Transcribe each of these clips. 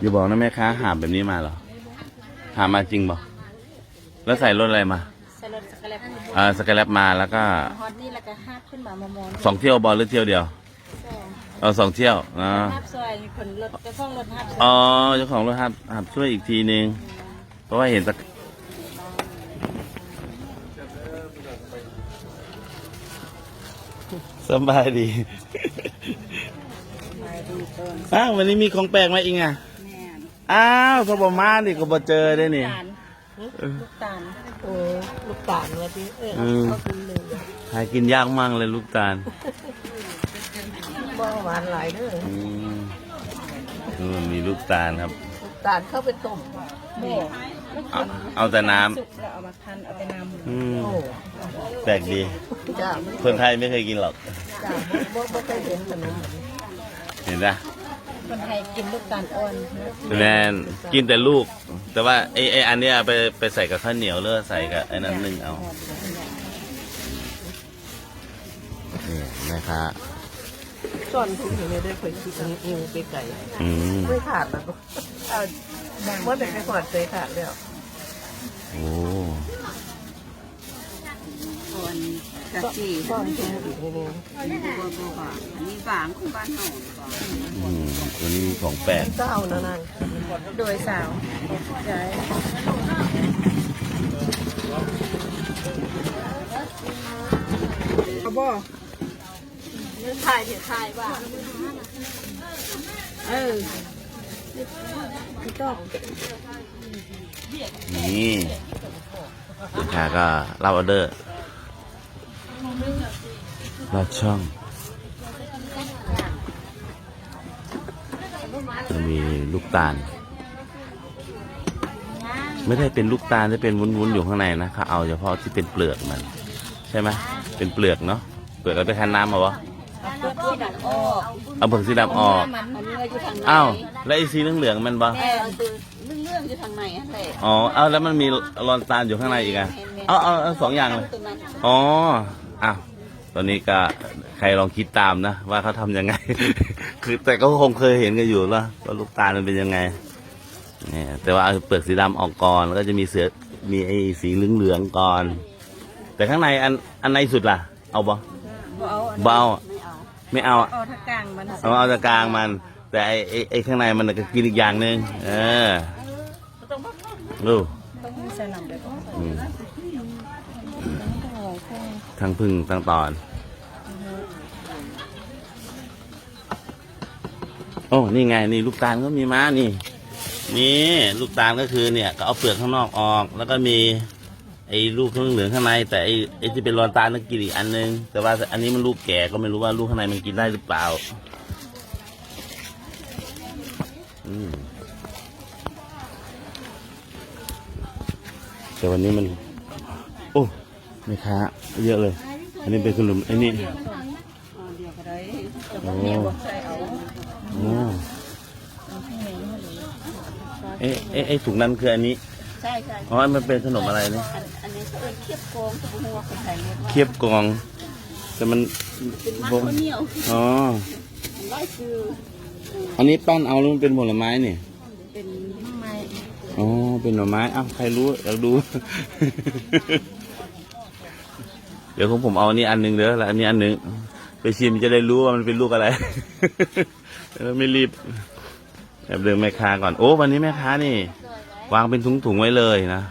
อย่าบอกนะแม่ค้าหาบแบบนี้มาเหรอ หามาจริงบ่แล้วใส่รถอะไรมา ใส่รถสกแลบอ่าสกายแลบมาแล้วก็ฮอตนี่แล้วก็ห้าบขึ้นมามามอนสองเที่ยวบอลหรือเที่ยวเดียว สองเอาสองเที่ยวอ่าห้าบซอยมีคนรถกระท่องรถห้าบซอยอ๋อเจ้าของรถหับหับช่วยอีกทีนึง เพราะว่าเห็นสักสบายดีไปดูก่อนอ้าววันนี้มีของแปลกมาอีกอะแม่น อ้าวพอบมาดิก็บ่เจอได้นี่ตาลลูกตาลโอ้ลูกตาลว่าที่เอออืม เขากินเลยหากินยากมากเลยลูกตาลบ่หวานหลายเด้ออืมนู่นมีลูกตาลครับ ลูกตาลเข้าไปต้มแม่เอาเอาแต่น้สุกแล้วเอามาคั้นเอาไปนำำอืมโอ้แปลกดี จ้าคนไทยไม่เคยกินหรอก จ้าบ่บ่เคยเห็นขนมแบบนี้เห็นปะ คนไทยกินลูกตาลอ่อนแนนกินแต่ลูก แต่ว่าไอ้ไอ้อันเนี้ยไปไปใส่กับข้าวเหนียวหรือใส่กับไอ้นั้นนึ่งเอานี่นะคะซ่อนถุงอยู่ในได้เคยคิดอันนี้ไปไก่อืมไม่ขาดแล้วก็เอาเมื่อแต่ไปก่อนเคยขาดแล้วโอ้ส่วน กะจีซ่บ่บัวบัวอันนี้บางของบ้านเฮาอืมตัวนี้ของแปลกเจ้านั่นนั่นโดยสาวย้ายเอาบ่ถ่ายเห็นถ่ายว่าเออนี่ลูกค้าก็รับออเดอร์ ลอดช่องจะมีลูกตาล ไม่ได้เป็นลูกตาลจะเป็นวุ้นๆอยู่ข้างในนะเขาเอาเฉพาะที่เป็นเปลือกมัน ใช่ไหมเป็นเปลือกเนาะเปลือกเอาไปคั้นน้ำมาวะเพื่อที่ดักออกเอาเปลือกสีดำออกมันอันนี้อยู่ทางไหนอ้าวแล้วไอ้สีเหลืองๆมันบ่แม่คือเรื่องเรื่องอยู่ทางไหนอะแหละอ๋อเอาแล้วมันมีรอนตาลอยู่ข้างในอีกอะเอาเอาเอาสองอย่างเลยอ๋อ อ้าวตอนนี้ก็ใครลองคิดตามนะ ว่าเขาทำยังไง คือแต่ก็คงเคยเห็นกันอยู่แล้วว่าลูกตาลมันเป็นยังไงเนี่ยแต่ว่าเอาเปลือกสีดำออกก่อนแล้วก็จะมีเสือมีไอ้สีเหลืองๆก่อน แต่ข้างในอันอันในสุดล่ะ เอาบ่บ่เอาอันเบาไม่เอาอะเอาถ้ากลางมันเอาเอาแต่กลางมัน แต่ไอ้ไอ้ไอ้ข้างในมันน่ะก็กินอีกอย่างหนึ่งเออดู ต้องใส่น้ำเดี๋ยวต้องอืมต้องเอาเครื่องทั้งพึ่งทั้งตอน โอ้นี่ไงนี่ลูกตาลก็มีม้านี่ นี่ลูกตาลก็คือเนี่ย ก็เอาเปลือกข้างนอกออก แล้วก็มีไอ้ลูกข้างเหลืองข้างใน แต่ไอ้ไอ้ที่เป็นรอนตาลนั่นกินอีกอันนึง แต่ว่าอันนี้มันลูกแก่ก็ไม่รู้ว่าลูกข้างในมันกินได้หรือเปล่า อืม แต่วันนี้มัน โอ้ไม่ค้าเยอะเลย อันนี้เป็นขนมไอ้นี่เดียวก็ได้โอ้ใส่เอาโอ้เอ๊ะเอ๊ะไอ้ถุงนั้นคืออันนี้ใช่ใช่อ๋อมันเป็นขนมอะไรเนี่ยอันอันนี้เขาเอิ้นเคียบโกงตัวหัวคนไทยเรียกว่าเทียบกอง แต่มันเป็นมันข้าวเหนียวอ๋อร้อยคืออันนี้ปั้นเอาแล้วมันเป็นผลไม้นี่เป็นไม้ อ๋อ เป็นหน่อไม้ อ้าว ใครรู้อยากดู เดี๋ยวของผมเอาอันนี้อันหนึงเด้อ แล้วอันนี้อันหนึงไปชิมจะได้รู้ว่ามันเป็นลูกอะไร แล้วไม่รีบแอบเดินแม่ค้าก่อน โอ้ วันนี้แม่ค้านี่ วางเป็นถุงๆไว้เลยนะ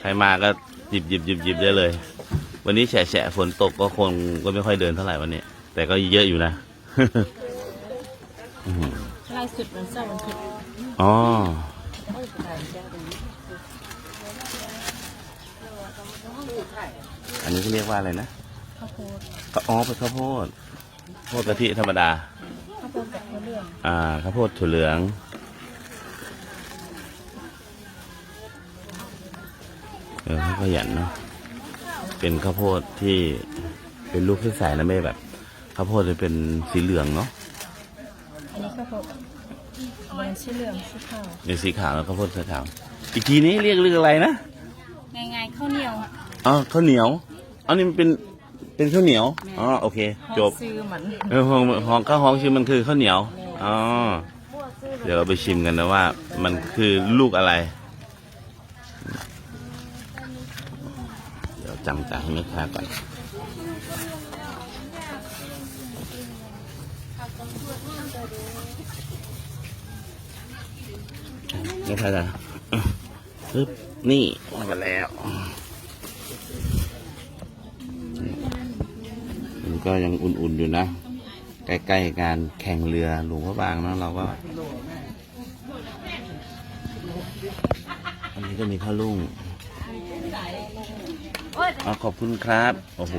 ใครมาก็หยิบหยิบหยิบหยิบได้เลย วันนี้แฉะแฉะฝนตกก็คงก็ไม่ค่อยเดินเท่าไหร่วันนี้ แต่ก็เยอะอยู่นะอื้อหือลายสุดมันเศร้ามันผิดอ๋อ อันนี้เขาเรียกว่าอะไรนะข้าวโพดก็อ๋อเป็นข้าวโพดข้าวโพดกะทิธรรมดาข้าวโพดกับข้าวเหลืองอ่าข้าวโพดถั่วเหลืองเออเขาขยันเนาะเป็นข้าวโพดที่เป็นลูกที่ใส่นะไม่แบบข้าวโพดจะเป็นสีเหลืองเนาะอันนี้ข้าวโพด มันสีเหลืองสีขาวเป็นสีขาวแล้วข้าวโพดสีขาว อีกทีนี้เรียกเรื่องอะไรนะง่ายๆข้าวเหนียวอ๋อข้าวเหนียวอันนี้มันเป็นเป็นข้าวเหนียวอ๋อโอเค จบซื้อมันเออห้องห้องข้าวห้องชื่อมันคือข้าวเหนียวอ๋อซื้อเดี๋ยวเราไปชิมกันนะว่า มันคือลูกอะไร เดี๋ยวจำจ่ายให้แม่ค้าก่อน แม่ค้าจ้ะปึ๊บนี่มาแล้วมันก็ยังอุ่นๆอยู่นะ ใกล้ๆการแข่งเรือหลวงพระบางนะเราก็ อันนี้ก็มีข้าวลุ่งอขอบคุณครับ โอ้โห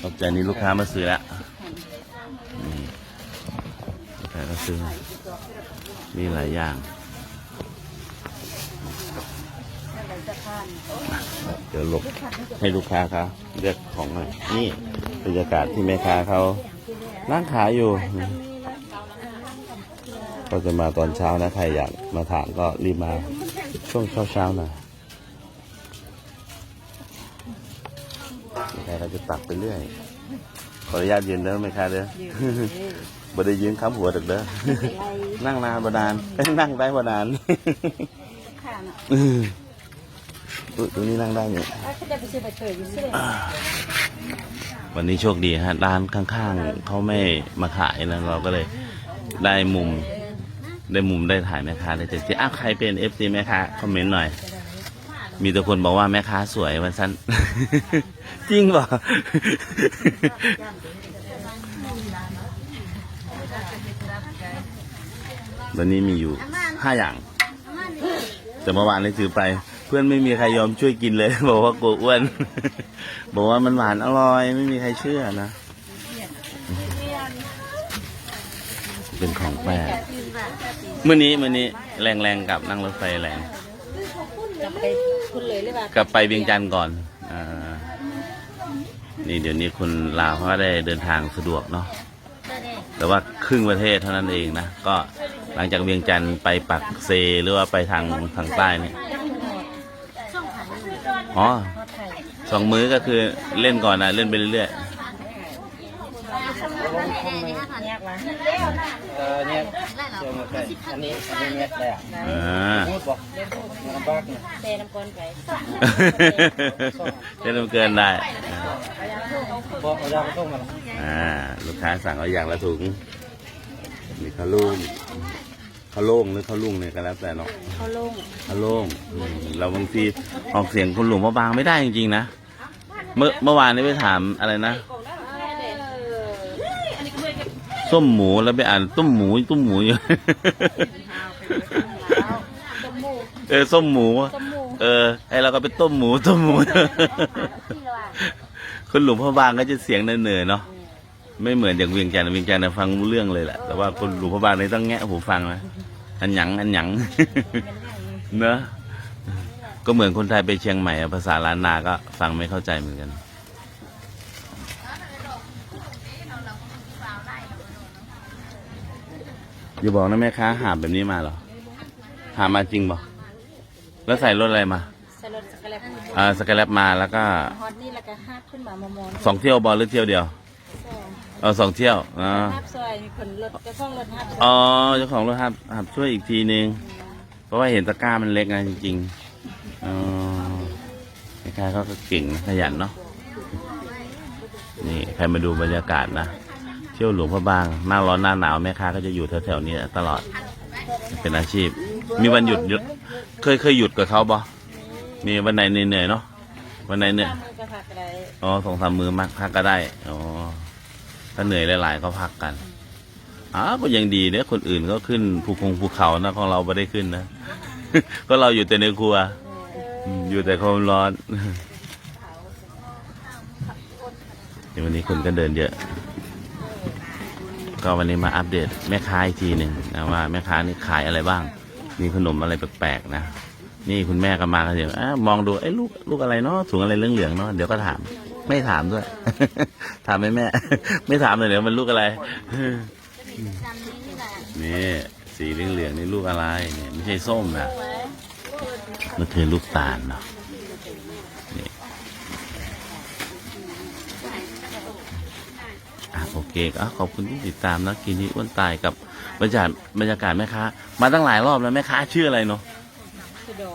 ขอบใจนี้ลูกค้ามาซื้อล้วนี่ลูกค้าก็ซื้อ มีหลายอย่าง เดี๋ยวหลบให้ลูกค้าเขาเลือกของหน่อยนี่บรรยากาศที่แม่ค้าเขานั่งขายอยู่ ก็จะมาตอนเช้านะใครอยากมาถามก็รีบมาช่วงเช้าเช้าหน่อยแม่ค้าจะตักไปเรื่อย ขออนุญาตยืนเด้อแม่ค้าเด้อบ่ได้ยืนค้ำหัวตึกเด้อ นั่งนานบดานนั่งได้บดานางอะอุ๊ย ตรงนี้นั่งได้เนี่ยวันนี้โชคดีฮะ ร้านข้างๆเขาไม่มาขายนะเราก็เลยได้มุม ได้มุมได้ถ่ายแม่ค้าได้เต็มที่อ้าวใครเป็นเอฟซีแม่ค้าคอมเมนต์หน่อย มีแต่คนบอกว่าแม่ค้าสวยวันสั้นจริงป่ะวันนี้มีอยู่ห้าอย่าง แต่เมื่อวานเลยถือไป เพื่อนไม่มีใครยอมช่วยกินเลย บอกว่ากลัวอ้วน บอกว่ามันหวานอร่อยไม่มีใครเชื่อนะ เป็นของแปลกเมื่อนี้เมื่อนี้แรงแรงๆกลับนั่งรถไฟแรงกลับไปคุณเลยหรือเปล่ากลับไปเวียงจันทร์ก่อนอ่านี่เดี๋ยวนี้คุณลาวเขาก็ได้เดินทางสะดวกเนาะแต่ว่าครึ่งประเทศเท่านั้นเองนะ ก็หลังจากเวียงจันทร์ไปปักเซหรือว่าไปทางทางใต้เนี่ย อ๋อทอดไข่สองมื้อก็คือเล่นก่อนนะเล่นไปเรื่อยยากวะเออเนี่ยเจอมาใกล้อันนี้อันนี้เนี่ยแหละๆอ่าพูดบอกลำบากเนี่ยเตน้ำก้นไปเล่นมันเกินได้บอกเอายาไปต้มกันอ่าลูกค้าสั่งเอาอย่างละถุงมีข้าวลุ่ งข้าวโล่งหรือข้าวลุ่งเนี่ยก็แล้วแต่เนาะเขาลงข้าวโล่งอืมเราบางทีออกเสียงคนหลวงพระบางไม่ได้จริงๆนะเมื่อเมื่อวานนี้ไปถามอะไรนะส้มหมูแล้วไปอ่านตุ้มหมูตุ้มหมูอยู่ต้มหมูเออส้มหมูต้มหมูเออไอเราก็ไปต้มหมูต้มหมูคนหลวงพ่อบางก็จะเสียงเนินๆเนาะ ไม่เหมือนอย่างเวียงจันทร์เวียงจันทร์น่ะฟังรู้เรื่องเลยแหละแต่ว่าคนหลวงพ่อบางนี่ต้องแงะหูฟังนะอันหยังอันหยัง เนอะก็เหมือนคนไทยไปเชียงใหม่อะภาษาล้านนาก็ฟังไม่เข้าใจเหมือนกันอย่าบอกนะแม่ค้าหาบแบบนี้มาเหรอ หามาจริงบ่แล้วใส่รถอะไรมาใส่รสสกแลบอ่าสกายแลบมาแล้วก็ฮอตนี่แล้วก็ฮับขึ้นมามามอนสองเที่ยวบอลหรือเที่ยวเดียวสอง เออสองเที่ยวอ๋อฮับซอยมีคนรถกระท่องรถฮับอ๋อเจ้าของรถหับหับช่วยอีกทีนึง เพราะว่าเห็นตะกร้ามันเล็กนะจริงๆอ๋อแม่ค้าเขาก็เก่งนะขยันเนาะนี่ใครมาดูบรรยากาศนะเที่ยวหลวงพระบางหน้าร้อนหน้าหนาวแม่ค้าก็จะอยู่แถวๆนี้ตลอด เป็นอาชีพ มีวันหยุดหยุด เคยเคยหยุดกับเขาบ่มีวันไหนเหนื่อยๆเนาะวันไหนเหนื่อยมือกระผักอะไรอ๋อสองสามมือมักพักก็ได้อ๋อ ถ้าเหนื่อยหลาย ๆ ก็พักกันอ้าก็ยังดีเนี่ยคนอื่นก็ขึ้นภูคงภูเขานะของเราไม่ได้ขึ้นนะ ก็เราอยู่แต่ในครัว อยู่แต่ความร้อนเดี๋ยววันนี้คนก็เดินเยอะ ก็วันนี้มาอัปเดตแม่ค้าอีกทีหนึ่งนะว่าแม่ค้านี่ขายอะไรบ้าง มีขนมอะไรแปลกๆนะ นี่คุณแม่ก็มากันเดี๋ยวมองดูไอ้ลูกลูกอะไรเนาะถุงอะไรเหลืองๆเนาะเดี๋ยวก็ถาม ไม่ถามด้วย ถามไหมแม่ ไม่ถามเลยเดี๋ยวมันลูกอะไรนี่ สีเหลืองๆนี่ลูกอะไรเนี่ยไม่ใช่ส้มนะมันคือลูกตาลเนาะนี่อะโอเคก็ขอบคุณที่ติดตามนะกินนี้อ้วนตายกับบรรยากาศบรรยากาศแม่ค้ามาตั้งหลายรอบแล้วแม่ค้าชื่ออะไรเนาะคือดอ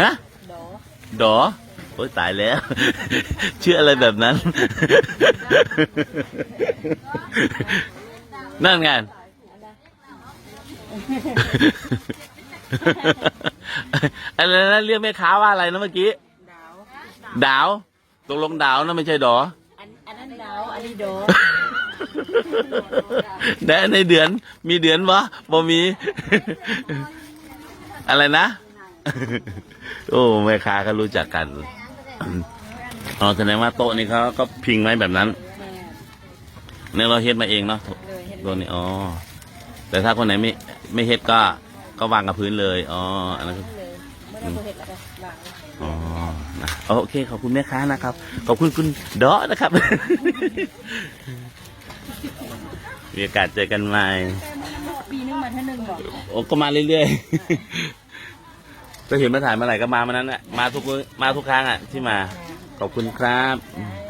ฮะ ดอดอ โอ้ยตายแล้วชื่ออะไรแบบนั้น นั่นไงอะไรนะเรียกแม่ค้าว่าอะไรนะเมื่อกี้ ดาวดาวตกลงดาวนะไม่ใช่ดออันอันนั้นดาวอันนี้ดอได้ในเดือน มีเดือนวะบ่มี อะไรนะ โอ้แม่ค้าก็รู้จักกัน อ๋อแสดงว่าโต๊ะนี้เขาก็พิงไว้แบบนั้นแม่เนี่ยเราเฮ็ดมาเองเนาะเลยเห็นตัวนี้อ๋อแต่ถ้าคนไหนไม่ไม่เฮ็ดก็ก็วางกับพื้นเลยอ๋ออันนั้นก็เลยไม่ได้ตัวเห็ดอะไรบางอ๋อนะโอเคขอบคุณแม่ค้านะครับ ขอบคุณคุณดอนะครับมีโอกาสเจอกันใหม่ปีนึงมาเท่านึงบอกโอ้ก็มาเรื่อยๆ ก็เห็นมาถ่ายเมื่อไหร่ก็มามานั้นแหละมาทุกมื้อมาทุกครั้งอะที่มาขอบคุณครับไ